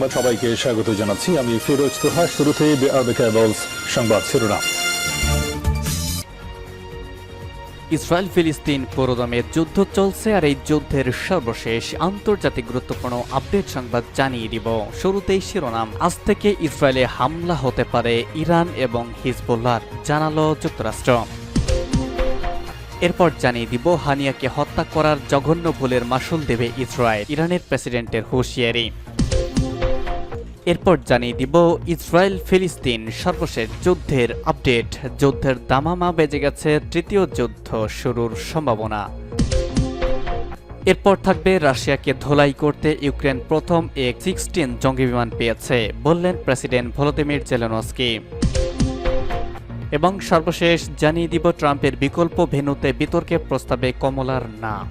সংবাদ সবাইকে স্বাগত জানাচ্ছি। আমি ফিরোজ তোহা, শুরুতে সংবাদ শিরোনাম। ইসরায়েল ফিলিস্তিন পুরোদমে যুদ্ধ চলছে আর এই যুদ্ধের সর্বশেষ আন্তর্জাতিক গুরুত্বপূর্ণ আপডেট সংবাদ জানিয়ে দিব। শুরুতেই শিরোনাম। আজ থেকে ইসরায়েলে হামলা হতে পারে ইরান এবং হিজবুল্লার জানালো যুক্তরাষ্ট্র। এরপর জানিয়ে দিব, হানিয়াকে হত্যা করার জঘন্য ভুলের মাসুল দেবে ইসরায়েল, ইরানের প্রেসিডেন্টের হুঁশিয়ারি। এরপর জানিয়ে দিব, ইসরায়েল ফিলিস্তিন সর্বশেষ যুদ্ধের আপডেট। যুদ্ধের দামামা বেজে গেছে তৃতীয় যুদ্ধ শুরুর সম্ভাবনা। এরপর থাকবে রাশিয়াকে ধোলাই করতে ইউক্রেন প্রথম এক সিক্সটিন জঙ্গি বিমান পেয়েছে, বললেন প্রেসিডেন্ট ভলোদিমির জেলেনস্কি। এবং সর্বশেষ জানিয়ে দিব, ট্রাম্পের বিকল্প ভেন্যুতে বিতর্কে প্রস্তাবে কমলার না।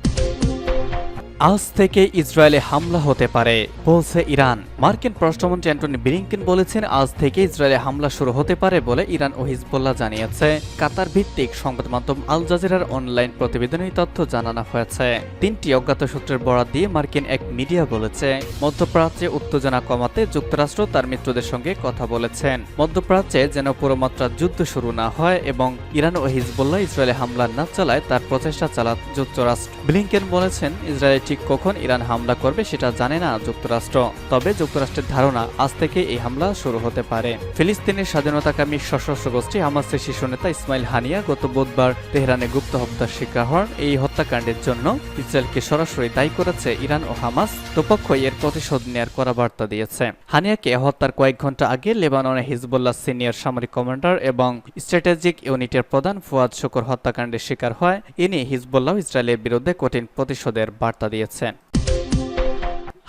আজ থেকে ইসরায়েলে হামলা হতে পারে, বলছে ইরান। মার্কিন পররাষ্ট্রমন্ত্রী অ্যান্টনি ব্লিংকেন বলেছেন, আজ থেকে ইসরায়েলে হামলা শুরু হতে পারে বলে ইরান ও হিজবুল্লাহ জানিয়েছে। কাতার ভিত্তিক সংবাদ মাধ্যম আল জাজিরার অনলাইন প্রতিবেদনে তথ্য জানানো হয়েছে। তিনটি অজ্ঞাত সূত্রের বরাত দিয়ে মার্কিন এক মিডিয়া বলেছে, মধ্যপ্রাচ্যে উত্তেজনা কমাতে যুক্তরাষ্ট্র তার মিত্রদের সঙ্গে কথা বলেছেন। মধ্যপ্রাচ্যে যেন পুরোমাত্রা যুদ্ধ শুরু না হয় এবং ইরান ও হিজবুল্লাহ ইসরায়েলে হামলা না চালায় তার প্রচেষ্টা চালাত যুক্তরাষ্ট্র। ব্লিংকেন বলেছেন ইসরায়েল ঠিক কখন ইরান হামলা করবে সেটা জানে না যুক্তরাষ্ট্র। তবে যুক্তরাষ্ট্রের ধারণা, আজ থেকে এই হামলা শুরু হতে পারে। ফিলিস্তিনের স্বাধীনতাকামী সশস্ত্র গোষ্ঠী হামাসের শীর্ষ নেতা ইসমাইল হানিয়া গত বুধবার তেহরানে গুপ্ত হত্যার শিকার হন। এই হত্যাকাণ্ডের জন্য ইসরায়েলকে সরাসরি দায়ী করেছে ইরান ও হামাস। দুপক্ষই এর প্রতিশোধ নেয়ার করা বার্তা দিয়েছে। হানিয়াকে হত্যার কয়েক ঘণ্টা আগে লেবাননে হিজবুল্লাহ সিনিয়র সামরিক কমান্ডার এবং স্ট্র্যাটেজিক ইউনিটের প্রধান ফুয়াদ শুকর হত্যাকাণ্ডের শিকার হয়। ইনি হিজবুল্লাহ ইসরায়েলের বিরুদ্ধে কঠিন প্রতিশোধের বার্তা দিয়েছেন।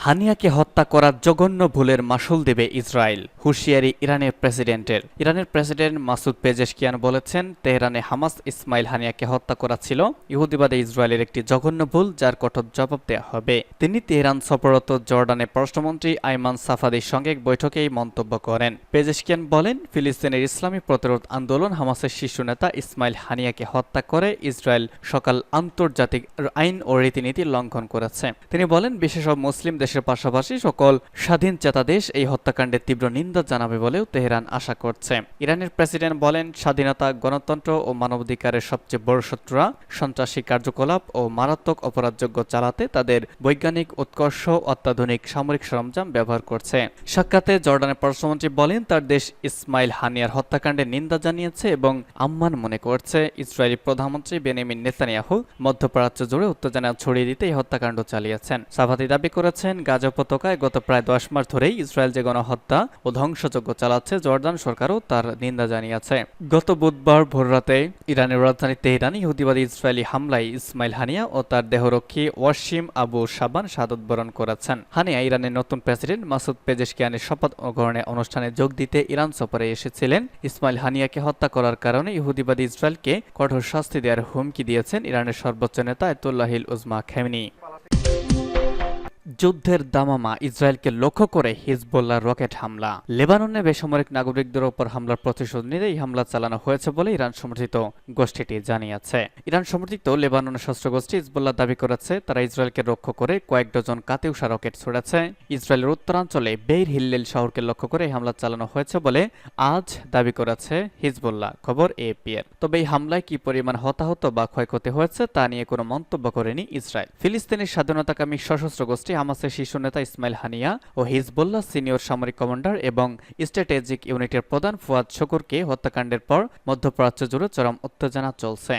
হানিয়াকে হত্যা করার জঘন্য ভুলের মাসুল দেবে ইসরায়েল, হুঁশিয়ারি ইরানের প্রেসিডেন্টের। ইরানের প্রেসিডেন্ট মাসুদ পেজেশকিয়ান বলেছেন, তেহরানে হামাস ইসমাইল হানিয়াকে হত্যা করা ছিল ইহুদিবাদে ইসরায়েলের একটি জঘন্য ভুল যার কঠোর জবাব দেওয়া হবে। তিনি তেহরান সফররত জর্ডানের পররাষ্ট্রমন্ত্রী আইমান সাফাদির সঙ্গে এক বৈঠকে এই মন্তব্য করেন। পেজেশকিয়ান বলেন, ফিলিস্তিনের ইসলামী প্রতিরোধ আন্দোলন হামাসের শীর্ষ নেতা ইসমাইল হানিয়াকে হত্যা করে ইসরায়েল সকাল আন্তর্জাতিক আইন ও রীতিনীতি লঙ্ঘন করেছে। তিনি বলেন বিশেষ মুসলিম দেশের পাশাপাশি সকল স্বাধীন চেতা দেশ এই হত্যাকাণ্ডের তীব্র নিন্দা জানাবে বলেও তেহরান আশা করছে। ইরানের প্রেসিডেন্ট বলেন, স্বাধীনতা, গণতন্ত্র ও মানবাধিকারের সবচেয়ে বড় শত্রুরা সন্ত্রাসী কার্যকলাপ ও মারাত্মক অপরাধযোগ্য চালাতে তাদের বৈজ্ঞানিক, উৎকর্ষ অত্যাধুনিক সামরিক সরঞ্জাম ব্যবহার করছে। সাক্ষাতে জর্ডানের পররাষ্ট্রমন্ত্রী বলেন, তার দেশ ইসমাইল হানিয়ার হত্যাকাণ্ডের নিন্দা জানিয়েছে এবং আম্মান মনে করছে। ইসরায়েলি প্রধানমন্ত্রী বেনিমিন নেতানিয়াহু মধ্যপ্রাচ্য জুড়ে উত্তেজনা ছড়িয়ে দিতে এই হত্যাকাণ্ড চালিয়েছেন। সাভাতি দাবি করেছেন গাজা উপত্যকায় গত প্রায় দশ মাস ধরেই ইসরায়েল যে গণহত্যা ও ধ্বংসযজ্ঞ চালাচ্ছে, জর্দান সরকারও তার নিন্দা জানিয়েছে। গত বুধবার ভোররাতে ইরানের রাজধানী তেহরান ইহুদিবাদী ইসরায়েলি হামলায় ইসমাইল হানিয়া ও তার দেহরক্ষী ওয়াসিম আবু সাবান শাহাদত বরণ করেছেন। হানিয়া ইরানের নতুন প্রেসিডেন্ট মাসুদ পেজেশকিয়ানের শপথ গ্রহণে অনুষ্ঠানে যোগ দিতে ইরান সফরে এসেছিলেন। ইসমাইল হানিয়াকে হত্যা করার কারণে ইহুদিবাদী ইসরায়েলকে কঠোর শাস্তি দেওয়ার হুমকি দিয়েছেন ইরানের সর্বোচ্চ নেতা আয়তুল্লাহিল উজমা খেমনি। যুদ্ধের দামামা ইসরায়েলকে লক্ষ্য করে হিজবুল্লাহ রকেট হামলা। লেবাননে বেসামরিক নাগরিকদের ওপর হামলার প্রতিশোধ নিতে এই হামলা চালানো হয়েছে বলে ইরান সমর্থিত গোষ্ঠীটি জানিয়েছে। ইরান সমর্থিত লেবাননের শস্ত্র গোষ্ঠী হিজবুল্লাহ দাবি করেছে, তারা ইসরায়েলকে লক্ষ্য করে কয়েক ডজন কাতেউসা রকেট ছড়েছে। ইসরায়েলের উত্তরাঞ্চলে বেইর হিল্লেল শহরকে লক্ষ্য করে এই হামলা চালানো হয়েছে বলে আজ দাবি করেছে হিজবুল্লাহ, খবর এপি এর তবে এই হামলায় কি পরিমাণ হতাহত বা ক্ষয়ক্ষতি হয়েছে তা নিয়ে কোনো মন্তব্য করেনি ইসরায়েল। ফিলিস্তিনের স্বাধীনতাকামী সশস্ত্র গোষ্ঠী হামাসের শীর্ষ নেতা ইসমাইল হানিয়া ও হিজবুল্লাহ সিনিয়র সামরিক কমান্ডার এবং স্ট্র্যাটেজিক ইউনিটের প্রধান ফুয়াদ শকুরকে হত্যাকাণ্ডের পর মধ্যপ্রাচ্য জুড়ে চরম উত্তেজনা চলছে।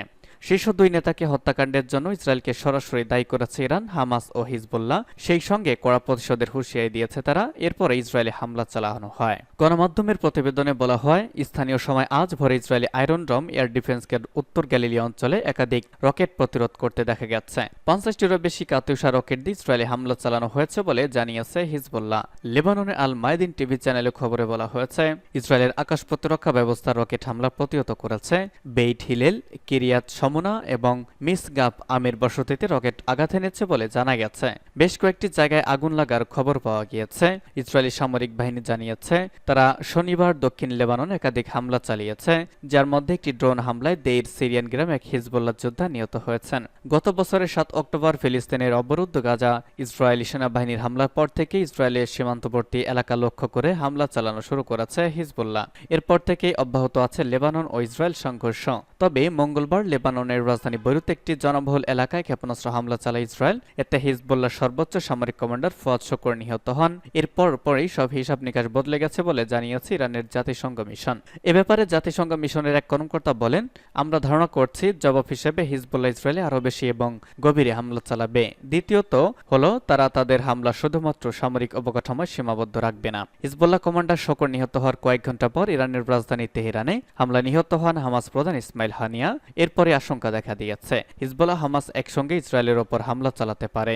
শীর্ষ দুই নেতাকে হত্যাকাণ্ডের জন্য ইসরায়েলকে সরাসরি দায়ী করেছে ইরান, হামাস ও হিজবুল্লাহ। সেই সঙ্গে কড়া প্রতিশোধের হুঁশিয়ারি দিয়েছে তারা। এরপরে ইসরায়েলে হামলা চালানো হয়। গণমাধ্যমের প্রতিবেদনে বলা হয়, স্থানীয় সময় আজ ভোরে ইসরায়েলি আয়রন ড্রম এয়ার ডিফেন্সকে উত্তর গ্যালিলি অঞ্চলে একাধিক রকেট প্রতিরোধ করতে দেখা গেছে। পঞ্চাশটিরও বেশি কাতুষা রকেট দিয়ে ইসরায়েলে হামলা চালানো হয়েছে বলে জানিয়েছে হিজবুল্লাহ। লেবাননের আল মাইদিন টিভি চ্যানেলে খবরে বলা হয়েছে, ইসরায়েলের আকাশ প্রতিরক্ষা ব্যবস্থা রকেট হামলা প্রতিহত করেছে। বেইট হিলেল, কিরিয়াত যমুনা এবং মিসগাপ আমির বসতিতে রকেট আঘাত এনেছে বলে জানা গেছে। বেশ কয়েকটি জায়গায় আগুন লাগার খবর পাওয়া গিয়েছে। ইসরায়েলি সামরিক বাহিনী জানিয়েছে, তারা শনিবার দক্ষিণ লেবানন একাধিক হামলা চালিয়েছে, যার মধ্যে একটি ড্রোন হামলায় দেইর সিরিয়ান গ্রামে এক হিজবুল্লাহ যোদ্ধা নিহত হয়েছেন। গত বছরের সাত অক্টোবর ফিলিস্তিনের অবরুদ্ধ গাজা ইসরায়েলি সেনাবাহিনীর হামলার পর থেকে ইসরায়েলের সীমান্তবর্তী এলাকা লক্ষ্য করে হামলা চালানো শুরু করেছে হিজবুল্লাহ। এরপর থেকেই অব্যাহত আছে লেবানন ও ইসরায়েল সংঘর্ষ। তবে মঙ্গলবার লেবাননের রাজধানী বৈরুত একটি জনবহুল এলাকায় ক্ষেপণাস্ত্র হামলা চালায় ইসরায়েল। এতে হিজবুল্লাহ সর্বোচ্চ সামরিক কমান্ডার ফুয়াদ শকর নিহত হন। এরপর পরেই সব হিসাব নিকাশ বদলে গেছে বলে জানিয়েছে ইরানের জাতিসংঘ মিশন। এ ব্যাপারে জাতিসংঘ মিশনের এক কর্মকর্তা বলেন, আমরা ধারণা করছি জবাব হিসেবে হিজবুল্লাহ ইসরায়েলে আরও বেশি এবং গভীরে হামলা চালাবে। দ্বিতীয়ত হলো, তারা তাদের হামলা শুধুমাত্র সামরিক অবকাঠামোয় সীমাবদ্ধ রাখবে না। হিজবুল্লাহ কমান্ডার শকর নিহত হওয়ার কয়েক ঘণ্টা পর ইরানের রাজধানী তেহরানে হামলা নিহত হন হামাস প্রধান ইসমাইল হানিয়া। এরপরে আশঙ্কা দেখা দিয়েছে। হিজবুল্লাহ হামাস একসঙ্গে ইসরায়েলের ওপর হামলা চালাতে পারে।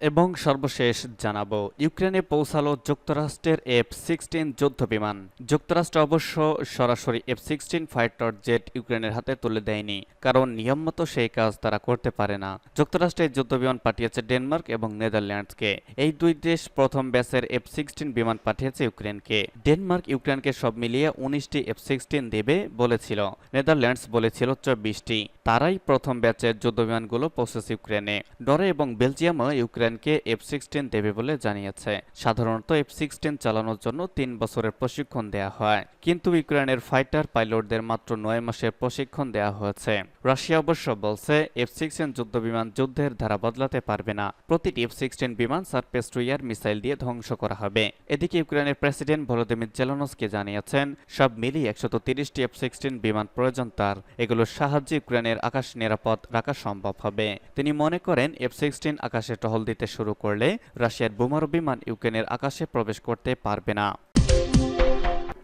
এবং সর্বশেষ জানাব, ইউক্রেনে পৌঁছালো যুক্তরাষ্ট্রের এফ সিক্সটিন যুদ্ধ বিমান যুক্তরাষ্ট্র অবশ্য সরাসরি এফ সিক্সটিন ফাইটার জেট ইউক্রেনের হাতে তুলে দেয়নি, কারণ নিয়মমতো সেই কাজ তারা করতে পারে না। যুক্তরাষ্ট্রের যুদ্ধ বিমান পাঠিয়েছে ডেনমার্ক এবং নেদারল্যান্ডসকে। এই দুই দেশ প্রথম ব্যাচের এফ সিক্সটিন বিমান পাঠিয়েছে ইউক্রেনকে। ডেনমার্ক ইউক্রেনকে সব মিলিয়ে উনিশটি এফ সিক্সটিন দেবে বলেছিল। নেদারল্যান্ডস বলেছিল চব্বিশটি। তারাই প্রথম ব্যাচের যুদ্ধ বিমানগুলো পৌঁছেছে ইউক্রেনে। ডরে এবং বেলজিয়ামও ইউক্রেনকে এফ সিক্সটিন দেবে বলে জানিয়েছে। সাধারণত এফ সিক্সটিন চালানোর জন্য তিন বছরের প্রশিক্ষণ দেয়া হয়। কিন্তু ইউক্রেনের ফাইটার পাইলটদের মাত্র নয় মাসের প্রশিক্ষণ দেওয়া হয়েছে। রাশিয়া অবশ্য বলছে এফ সিক্সটিন যুদ্ধ বিমান যুদ্ধের ধারা বদলাতে পারবে না। প্রতিটি এফ সিক্সটিন বিমান সারফেস টু এয়ার মিসাইল দিয়ে ধ্বংস করা হবে। এদিকে ইউক্রেনের প্রেসিডেন্ট ভলোদিমির জেলনস্কি জানিয়েছেন, সব মিলিয়ে একশত তিরিশটি এফ সিক্সটিন বিমান প্রয়োজন তার। এগুলোর সাহায্যে ইউক্রেনের আকাশ নিরাপদ রাখা সম্ভব হবে। তিনি মনে করেন এফ সিক্সটিন আকাশে টহল দিতে শুরু করলে রাশিয়ার বোমারু বিমান ইউক্রেনের আকাশে প্রবেশ করতে পারবে না।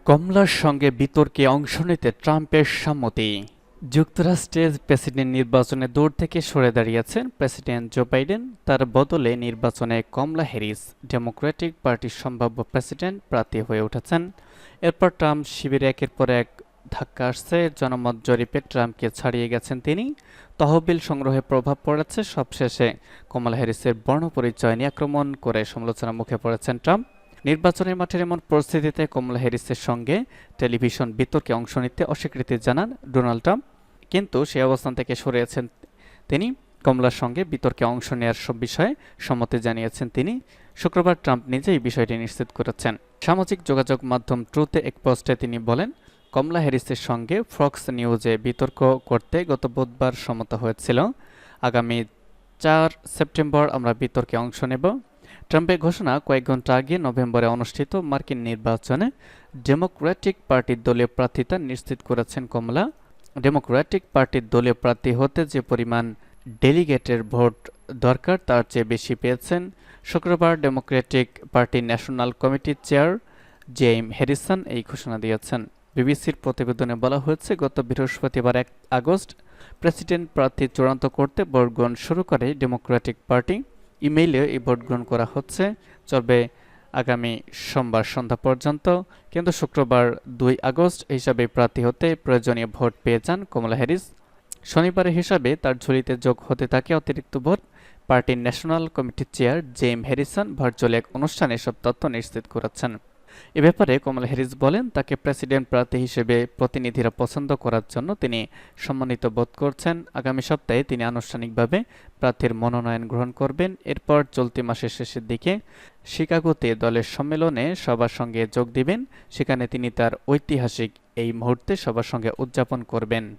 কমলার সঙ্গে বিতর্কে অংশ নিতে ট্রাম্পের সম্মতি। যুক্তরাষ্ট্রের প্রেসিডেন্ট নির্বাচনে দৌড় থেকে সরে দাঁড়িয়েছেন প্রেসিডেন্ট জো বাইডেন। তার বদলে নির্বাচনে কমলা হ্যারিস ডেমোক্রেটিক পার্টির সম্ভাব্য প্রেসিডেন্ট প্রার্থী হয়ে উঠেছেন। এরপর ট্রাম্প শিবিরে একের পর এক ধাক্কা আসছে। জনমত জরিপে ট্রাম্পকে ছাড়িয়ে গেছেন তিনি। তহবিল সংগ্রহে প্রভাব পড়েছে সবশেষে। কমলা হ্যারিসের বর্ণপরিচয় নিয়ে আক্রমণ করে সমালোচনার মুখে পড়েছেন ট্রাম্প। নির্বাচনের মাঠের এমন পরিস্থিতিতে কমলা হ্যারিসের সঙ্গে টেলিভিশন বিতর্কে অংশ নিতে অস্বীকৃতি জানান ডোনাল্ড ট্রাম্প। কিন্তু সে অবস্থান থেকে সরেছেন তিনি। কমলার সঙ্গে বিতর্কে অংশ নেওয়ার সব বিষয়ে সম্মতি জানিয়েছেন তিনি। শুক্রবার ট্রাম্প নিজেই বিষয়টি নিশ্চিত করেছেন। সামাজিক যোগাযোগ মাধ্যম ট্রুতে এক পোস্টে তিনি বলেন কমলা হ্যারিসের সঙ্গে ফ্রক্স নিউজে বিতর্ক করতে গত বুধবার সম্মত হয়েছিল। আগামী চার সেপ্টেম্বর আমরা বিতর্কে অংশ নেব। ট্রাম্পের ঘোষণা কয়েক ঘণ্টা আগে নভেম্বরে অনুষ্ঠিত মার্কিন নির্বাচনে ডেমোক্রেটিক পার্টির দলীয় প্রার্থিতা নিশ্চিত করেছেন কমলা। ডেমোক্রেটিক পার্টির দলীয় প্রার্থী হতে যে পরিমাণ ডেলিগেটের ভোট দরকার, তার চেয়ে বেশি পেয়েছেন শুক্রবার ডেমোক্রেটিক পার্টির ন্যাশনাল কমিটির চেয়ার জেইম হ্যারিসন, এই ঘোষণা দিয়েছেন। বিবিসির প্রতিবেদনে বলা হয়েছে, গত বৃহস্পতিবার এক আগস্ট প্রেসিডেন্ট প্রার্থী চূড়ান্ত করতে ভোট গ্রহণ শুরু করে ডেমোক্রেটিক পার্টি। ইমেইলে এই ভোট গ্রহণ করা হচ্ছে। চলবে আগামী সোমবার সন্ধ্যা পর্যন্ত। কিন্তু শুক্রবার দুই আগস্ট হিসাবে প্রার্থী হতে প্রয়োজনীয় ভোট পেয়ে যান কমলা হ্যারিস। শনিবারের হিসাবে তার ঝুলিতে যোগ হতে থাকে অতিরিক্ত ভোট। পার্টির ন্যাশনাল কমিটির চেয়ার জেম হ্যারিসন ভার্চুয়াল এক অনুষ্ঠানে এসব তথ্য নিশ্চিত করেছেন। এ ব্যাপারে কমলা হ্যারিস বলেন, তাকে প্রেসিডেন্ট প্রার্থী হিসেবে প্রতিনিধিরা পছন্দ করার জন্য তিনি সম্মানিত বোধ করছেন। আগামী সপ্তাহে তিনি আনুষ্ঠানিকভাবে প্রার্থীর মনোনয়ন গ্রহণ করবেন। এরপর চলতি মাসের শেষের দিকে শিকাগোতে দলের সম্মেলনে সবার সঙ্গে যোগ দিবেন। সেখানে তিনি তার ঐতিহাসিক এই মুহূর্তে সবার সঙ্গে উদযাপন করবেন।